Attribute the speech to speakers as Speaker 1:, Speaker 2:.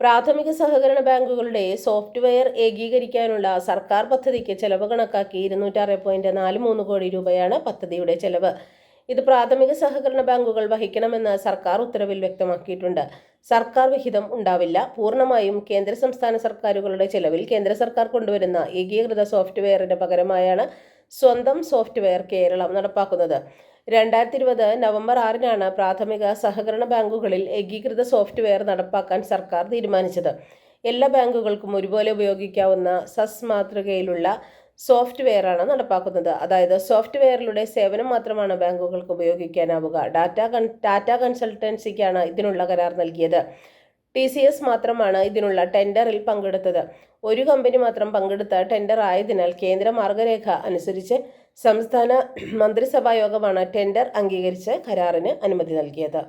Speaker 1: പ്രാഥമിക സഹകരണ ബാങ്കുകളുടെ സോഫ്റ്റ്വെയർ ഏകീകരിക്കാനുള്ള സർക്കാർ പദ്ധതിക്ക് ചെലവ് കണക്കാക്കി ഇരുന്നൂറ്റാറ് പോയിന്റ് നാല് മൂന്ന് കോടി രൂപയാണ് പദ്ധതിയുടെ ചെലവ്. ഇത് പ്രാഥമിക സഹകരണ ബാങ്കുകൾ വഹിക്കണമെന്ന് സർക്കാർ ഉത്തരവിൽ വ്യക്തമാക്കിയിട്ടുണ്ട്. സർക്കാർ വിഹിതം ഉണ്ടാവില്ല. പൂർണമായും കേന്ദ്ര സംസ്ഥാന സർക്കാരുകളുടെ ചെലവിൽ കേന്ദ്ര സർക്കാർ കൊണ്ടുവരുന്ന ഏകീകൃത സോഫ്റ്റ്വെയറിന് പകരമായാണ് സ്വന്തം സോഫ്റ്റ്വെയർ കേരളം നടപ്പാക്കുന്നത്. രണ്ടായിരത്തി ഇരുപത് നവംബർ ആറിനാണ് പ്രാഥമിക സഹകരണ ബാങ്കുകളിൽ ഏകീകൃത സോഫ്റ്റ്വെയർ നടപ്പാക്കാൻ സർക്കാർ തീരുമാനിച്ചത്. എല്ലാ ബാങ്കുകൾക്കും ഒരുപോലെ ഉപയോഗിക്കാവുന്ന സസ് മാതൃകയിലുള്ള സോഫ്റ്റ്വെയറാണ് നടപ്പാക്കുന്നത്. അതായത് സോഫ്റ്റ്വെയറിലൂടെ സേവനം മാത്രമാണ് ബാങ്കുകൾക്ക് ഉപയോഗിക്കാനാവുക. ഡാറ്റ ടാറ്റ കൺസൾട്ടൻസിക്കാണ് ഇതിനുള്ള കരാർ നൽകിയത്. ടി സി എസ് മാത്രമാണ് ഇതിനുള്ള ടെൻഡറിൽ പങ്കെടുത്തത്. ഒരു കമ്പനി മാത്രം പങ്കെടുത്ത ടെൻഡർ ആയതിനാൽ കേന്ദ്ര മാർഗരേഖ അനുസരിച്ച് സംസ്ഥാന മന്ത്രിസഭാ യോഗമാണ് ടെൻഡർ അംഗീകരിച്ച് കരാറിന് അനുമതി നൽകിയത്.